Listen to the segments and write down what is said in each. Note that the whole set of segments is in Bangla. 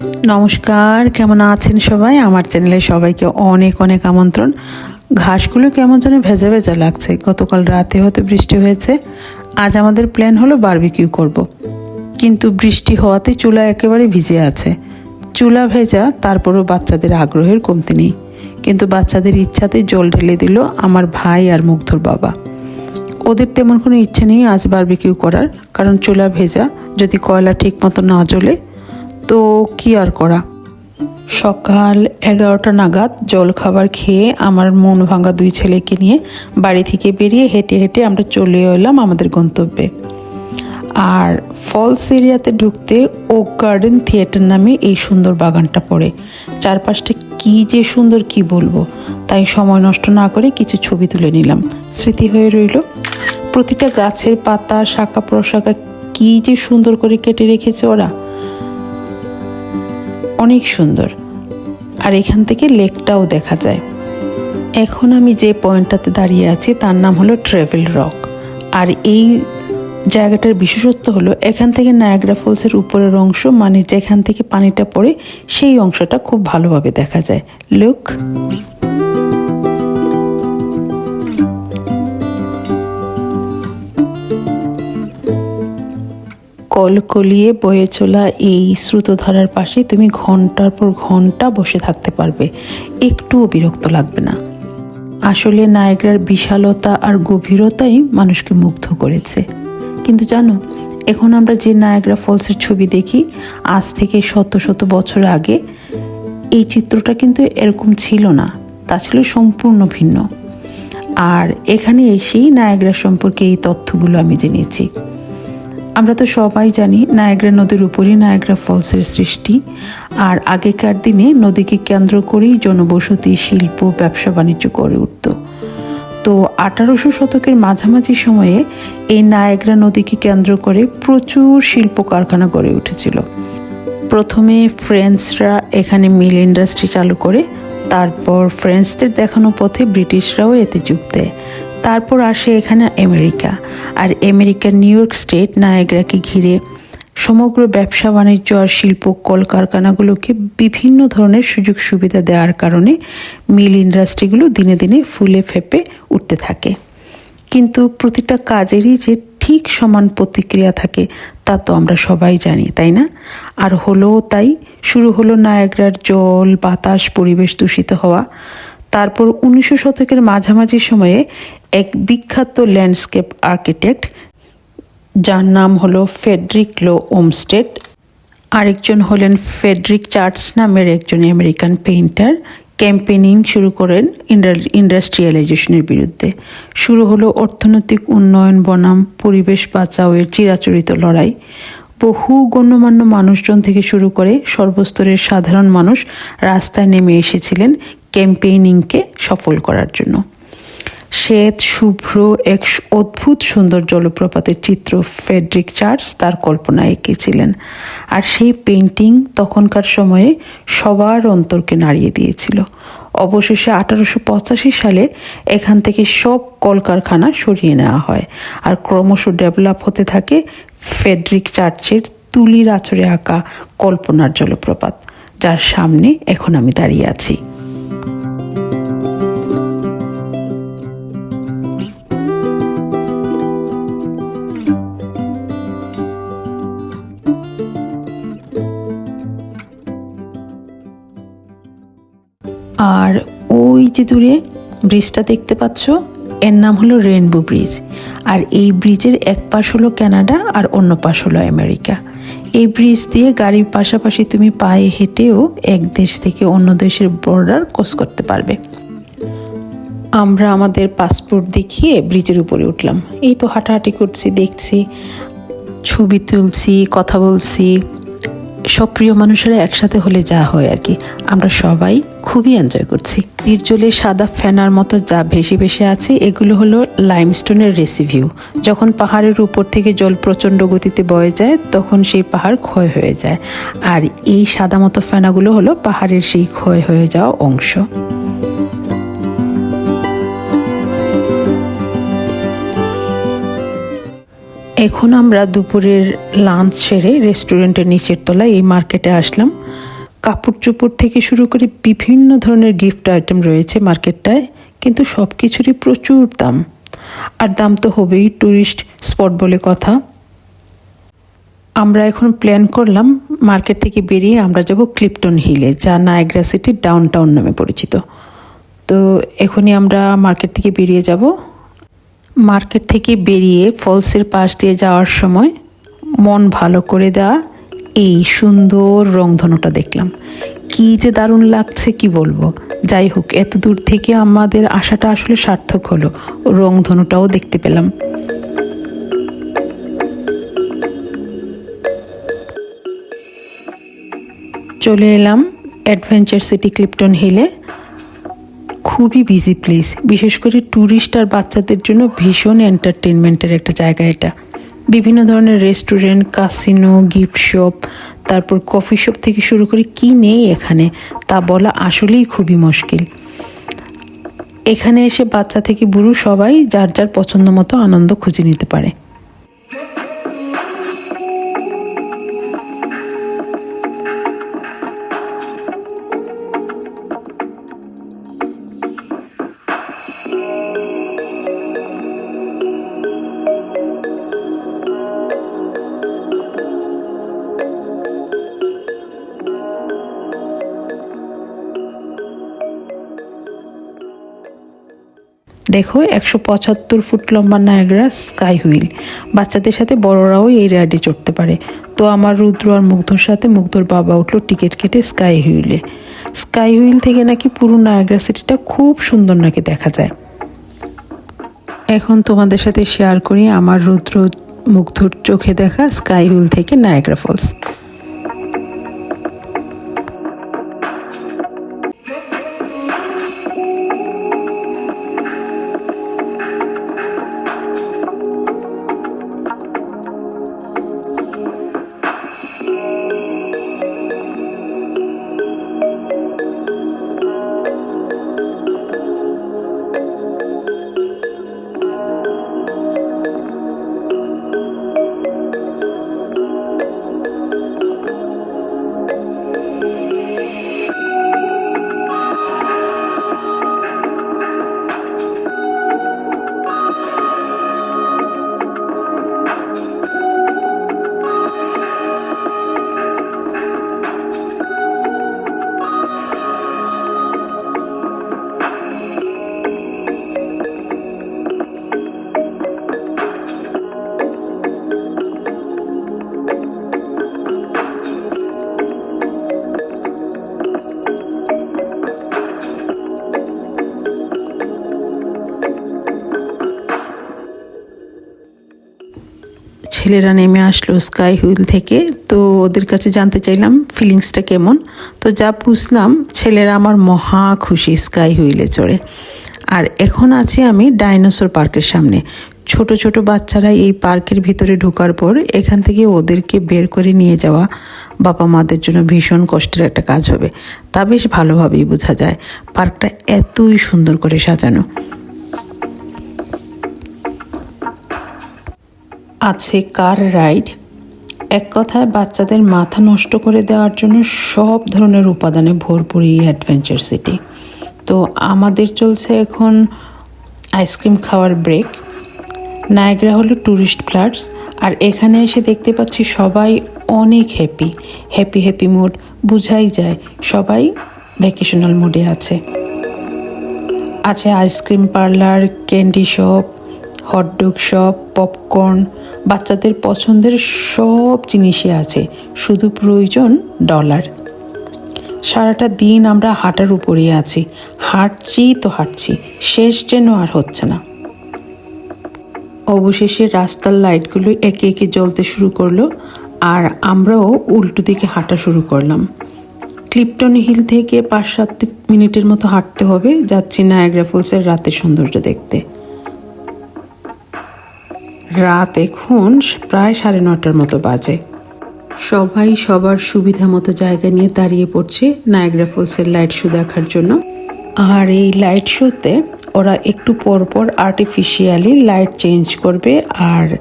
নমস্কার, কেমন আছেন সবাই? আমার চ্যানেলে সবাইকে অনেক অনেক আমন্ত্রণ। ঘাসগুলো কেমন যেন ভেজা ভেজা লাগছে। গতকাল রাতে হয়তো বৃষ্টি হয়েছে। আজ আমাদের প্ল্যান হলো বারবিকিউ করব। কিন্তু বৃষ্টি হওয়াতে চুলা একেবারে ভিজে আছে। চুলা ভেজা, তারপরও বাচ্চাদের আগ্রহের কমতি নেই। কিন্তু বাচ্চাদের ইচ্ছাতে জল ঢেলে দিল আমার ভাই আর মুগ্ধর বাবা। ওদের তেমন কোনো ইচ্ছে নেই আজ বারবিকিউ করার। কারণ চুলা ভেজা, যদি কয়লা ঠিক মতো না জ্বলে তো কি আর করা? সকাল এগারোটা নাগাদ জল খাবার খেয়ে আমার মন ভাঙা দুই ছেলেকে নিয়ে বাড়ি থেকে বেরিয়ে হেঁটে হেঁটে আমরা চলে এলাম আমাদের গন্তব্যে। আর ফলস এরিয়াতে ঢুকতে ওক গার্ডেন থিয়েটার নামে এই সুন্দর বাগানটা পড়ে। চারপাশটা কি যে সুন্দর কি বলব? তাই সময় নষ্ট না করে কিছু ছবি তুলে নিলাম। স্মৃতি হয়ে রইল, প্রতিটা গাছের পাতা, শাখা প্রশাখা কি যে সুন্দর করে কেটে রেখেছে ওরা। অনেক সুন্দর। আর এখান থেকে লেকটাও দেখা যায়। এখন আমি যে পয়েন্টটাতে দাঁড়িয়ে আছি, তার নাম হলো ট্রেভেল রক। আর এই জায়গাটার বিশেষত্ব হলো, এখান থেকে নায়াগ্রা ফলসের উপরের অংশ মানে যেখান থেকে পানিটা পড়ে, সেই অংশটা খুব ভালোভাবে দেখা যায়। লুক। কলকলিয়ে বয়ে চলা এই স্রোতধারার পাশে তুমি ঘণ্টার পর ঘণ্টা বসে থাকতে পারবে। একটুও বিরক্ত লাগবে না। আসলে নায়গ্রার বিশালতা আর গভীরতাই মানুষকে মুগ্ধ করেছে। কিন্তু জানো, এখন আমরা যে নায়গ্রা ফলসের ছবি দেখি, আজ থেকে শত শত বছর আগে, এই চিত্রটা কিন্তু এরকম ছিল না। তা ছিল সম্পূর্ণ ভিন্ন। আর এখানে এসেই নায়গ্রা সম্পর্কে এই তথ্যগুলো আমি জেনেছি। আমরা তো সবাই জানি নায়াগ্রা নদীর উপরই নায়াগ্রা ফলসের সৃষ্টি। আর আগেকার দিনে নদীকে কেন্দ্র করেই জনবসতি, শিল্প, ব্যবসা বাণিজ্য গড়ে উঠত। তো আঠারোশো শতকের মাঝামাঝি সময়ে এই নায়াগ্রা নদীকে কেন্দ্র করে প্রচুর শিল্প কারখানা গড়ে উঠেছিল। প্রথমে ফ্রেঞ্চরা এখানে মিল ইন্ডাস্ট্রি চালু করে, তারপর ফ্রেঞ্চদের দেখানো পথে ব্রিটিশরাও এতে যোগ দেয় তারপর আসে এখানে আমেরিকা। আর আমেরিকার নিউ ইয়র্ক স্টেট নায়াগ্রাকে ঘিরে সমগ্র ব্যবসা, বাণিজ্য আর শিল্প কলকারখানাগুলোকে বিভিন্ন ধরনের সুযোগ সুবিধা দেওয়ার কারণে মিল ইন্ডাস্ট্রিগুলো দিনে দিনে ফুলে ফেপে উঠতে থাকে। কিন্তু প্রতিটা কাজেরই যে ঠিক সমান প্রতিক্রিয়া থাকে, তা তো আমরা সবাই জানি, তাই না? আর হলো তাই, শুরু হলো নায়াগ্রার জল, বাতাস, পরিবেশ দূষিত হওয়া। তারপর উনিশশো শতকের মাঝামাঝি সময়ে এক বিখ্যাত ল্যান্ডস্কেপ আর্কিটেক্ট, যার নাম হলো ফেডরিক লো ওমস্টেড। আরেকজন হলেন ফেডরিক চার্চ নামের একজন আমেরিকান পেইন্টার ক্যাম্পেনিং শুরু করেন ইন্ডাস্ট্রিয়ালাইজেশনের বিরুদ্ধে। শুরু হলো অর্থনৈতিক উন্নয়ন, বনাম, পরিবেশ বাঁচাওয়ের চিরাচরিত লড়াই। বহু গণ্যমান্য মানুষজন থেকে শুরু করে সর্বস্তরের সাধারণ মানুষ রাস্তায় নেমে এসেছিলেন ক্যাম্পেইনিংকে সফল করার জন্য। শ্বেত, শুভ্র, এক অদ্ভুত সুন্দর জলপ্রপাতের চিত্র ফেডরিক চার্চ তার কল্পনা এঁকেছিলেন। আর সেই পেন্টিং তখনকার সময়ে সবার অন্তরকে নাড়িয়ে দিয়েছিল। অবশেষে আঠারোশো পঁচাশি সালে এখান থেকে সব কলকারখানা সরিয়ে নেওয়া হয় আর ক্রমশ ডেভেলপ হতে থাকে ফেডরিক চার্চের তুলির আচরে আঁকা কল্পনার জলপ্রপাত, যার সামনে এখন আমি দাঁড়িয়ে আছি। যে দূরে ব্রিজটা দেখতে পাচ্ছ, এর নাম হলো রেনবো ব্রিজ আর এই ব্রিজের এক পাশ হলো কানাডা আর অন্য পাশ হলো আমেরিকা এই ব্রিজ দিয়ে গাড়ির পাশাপাশি তুমি পায়ে হেঁটেও এক দেশ থেকে অন্য দেশের বর্ডার ক্রস করতে পারবে। আমরা আমাদের পাসপোর্ট দেখিয়ে ব্রিজের উপরে উঠলাম। এই তো হাঁটাহাঁটি করছি, দেখছি, ছবি তুলছি, কথা বলছি। সব প্রিয় মানুষেরা একসাথে হলে যা হয় আর কি। আমরা সবাই খুবই এনজয় করছি। বীরজলে সাদা ফেনার মতো যা ভেসে ভেসে আছে, এগুলো হলো লাইমস্টোনের রেসিভিউ যখন পাহাড়ের উপর থেকে জল প্রচণ্ড গতিতে বয়ে যায়, তখন সেই পাহাড় ক্ষয় হয়ে যায়। আর এই সাদা মতো ফেনাগুলো হলো পাহাড়ের সেই ক্ষয় হয়ে যাওয়া অংশ। এখন আমরা দুপুরের লাঞ্চ সেরে রেস্টুরেন্টের নিচের তলায় এই মার্কেটে আসলাম। কাপড় চোপড় থেকে শুরু করে বিভিন্ন ধরনের গিফট আইটেম রয়েছে মার্কেটটায় কিন্তু সব কিছুরই প্রচুর দাম। আর দাম তো হবেই ট্যুরিস্ট স্পট বলে কথা। আমরা এখন প্ল্যান করলাম মার্কেট থেকে বেরিয়ে আমরা যাব ক্লিপটন হিলে যা নায়গ্রা সিটির ডাউন টাউন নামে পরিচিত। তো এখনই আমরা মার্কেট থেকে বেরিয়ে যাব। মার্কেট থেকে বেরিয়ে ফলসের পাশ দিয়ে যাওয়ার সময় মন ভালো করে দেওয়া এই সুন্দর রংধনুটা দেখলাম। কি যে দারুণ লাগছে, কি বলব? যাই হোক, এত দূর থেকে আমাদের আশাটা আসলে সার্থক হলো, রংধনুটাও দেখতে পেলাম। চলে এলাম অ্যাডভেঞ্চার সিটি ক্লিপটন হিলে। খুবই বিজি প্লেস বিশেষ করে ট্যুরিস্ট আর বাচ্চাদের জন্য ভীষণ এন্টারটেনমেন্টের একটা জায়গা এটা। বিভিন্ন ধরনের রেস্টুরেন্ট কাসিনো গিফট শপ তারপর কফি শপ থেকে শুরু করে কি নেই এখানে, তা বলা আসলেই খুবই মুশকিল। এখানে এসে বাচ্চা থেকে বুড়ো সবাই যার যার পছন্দ মতো আনন্দ খুঁজে নিতে পারে। দেখো, একশো পঁচাত্তর ফুট লম্বা নায়গ্রা স্কাই হুইল। বাচ্চাদের সাথে বড়রাও এই রাইডে চড়তে পারে। তো আমার রুদ্র আর মুগ্ধর সাথে মুগ্ধর বাবা উঠল টিকিট কেটে স্কাই হুইলে। স্কাই হুইল থেকে নাকি পুরো নায়গ্রা সিটিটা খুব সুন্দর নাকি দেখা যায়। এখন তোমাদের সাথে শেয়ার করি আমার রুদ্র মুগ্ধর চোখে দেখা স্কাই হুইল থেকে নায়গ্রা ফলস। ছেলেরা নেমে আসলো স্কাই হুইল থেকে। তো ওদের কাছে জানতে চাইলাম ফিলিংসটা কেমন। তো যা বুঝলাম, ছেলেরা আমার মহা খুশি স্কাই হুইলে চড়ে। আর এখন আছি আমি ডাইনোসর পার্কের সামনে। ছোট ছোট বাচ্চারা এই পার্কের ভিতরে ঢোকার পর এখান থেকে ওদেরকে বের করে নিয়ে যাওয়া বাবা মাদের জন্য ভীষণ কষ্টের একটা কাজ হবে। তা বেশ ভালোভাবেই বোঝা যায়। পার্কটা এতই সুন্দর করে সাজানো। আছে কার রাইড? এক কথায় বাচ্চাদের মাথা নষ্ট করে দেওয়ার জন্য সব ধরনের উপাদানে ভরপুর এই অ্যাডভেঞ্চার সিটি। তো আমাদের চলছে এখন আইসক্রিম খাওয়ার ব্রেক। নায়গ্রা হলো ট্যুরিস্ট প্লাস আর এখানে এসে দেখতে পাচ্ছি সবাই অনেক হ্যাপি হ্যাপি হ্যাপি মুড বুঝাই যায় সবাই ভ্যাকেশনাল মুডে আছে। আছে ice cream parlour, candy shop hotdog shop popcorn বাচ্চাদের পছন্দের সব জিনিসই আছে, শুধু প্রয়োজন ডলার সারাটা দিন আমরা হাঁটার উপরেই আছি, হাঁটছি তো হাঁটছি, শেষ যেন আর হচ্ছে না। অবশেষে রাস্তার লাইটগুলো একে একে জ্বলতে শুরু করল, আর আমরাও উল্টো দিকে হাঁটা শুরু করলাম। ক্লিপটন হিল থেকে পাঁচ সাত মিনিটের মতো হাঁটতে হবে, যাচ্ছি নায়াগ্রা ফলসের রাতের সৌন্দর্য দেখতে। রাত এখন প্রায় সাড়ে নটার মতো বাজে। সবাই সবার সুবিধা মতো জায়গা নিয়ে দাঁড়িয়ে পড়ছে নায়াগ্রা ফলসের লাইট শো দেখার জন্য। আর এই লাইট শোতে ওরা একটু পর পর আর্টিফিশিয়ালি লাইট চেঞ্জ করবে আর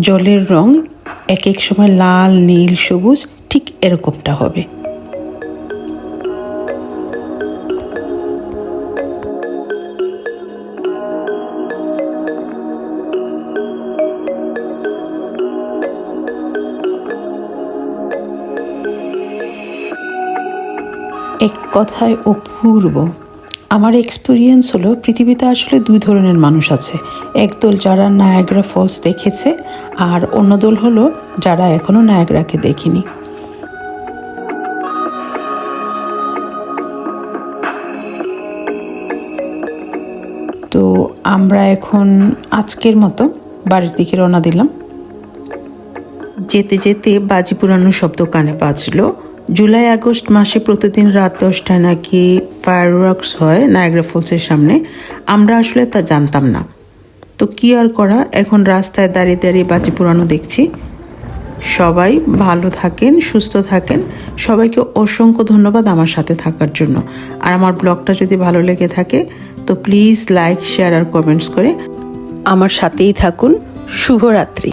জলের রং এক এক সময় লাল, নীল, সবুজ ঠিক এরকমটা হবে। এক কথায় অপূর্ব। আমার এক্সপিরিয়েন্স হলো, পৃথিবীতে আসলে দুই ধরনের মানুষ আছে। একদল যারা নায়াগ্রা ফলস দেখেছে, আর অন্য দল হলো যারা এখনও নায়াগ্রাকে দেখেনি। তো আমরা এখন আজকের মতো বাড়ির দিকে রওনা দিলাম। যেতে যেতে বাজি পুরানো শব্দ কানে বাজলো। জুলাই, আগস্ট মাসে প্রতিদিন রাত দশটায় নাকি ফায়ারওয়ার্কস হয় নায়াগ্রা ফলসের সামনে। আমরা আসলে তা জানতাম না। তো কি আর করা? এখন রাস্তায় দাঁড়িয়ে দাঁড়িয়ে বাজি পুরানো দেখছি। সবাই ভালো থাকেন, সুস্থ থাকেন। সবাইকে অসংখ্য ধন্যবাদ আমার সাথে থাকার জন্য। আর আমার ব্লগটা যদি ভালো লেগে থাকে, তো প্লিজ লাইক শেয়ার আর কমেন্টস করে আমার সাথেই থাকুন। শুভরাত্রি।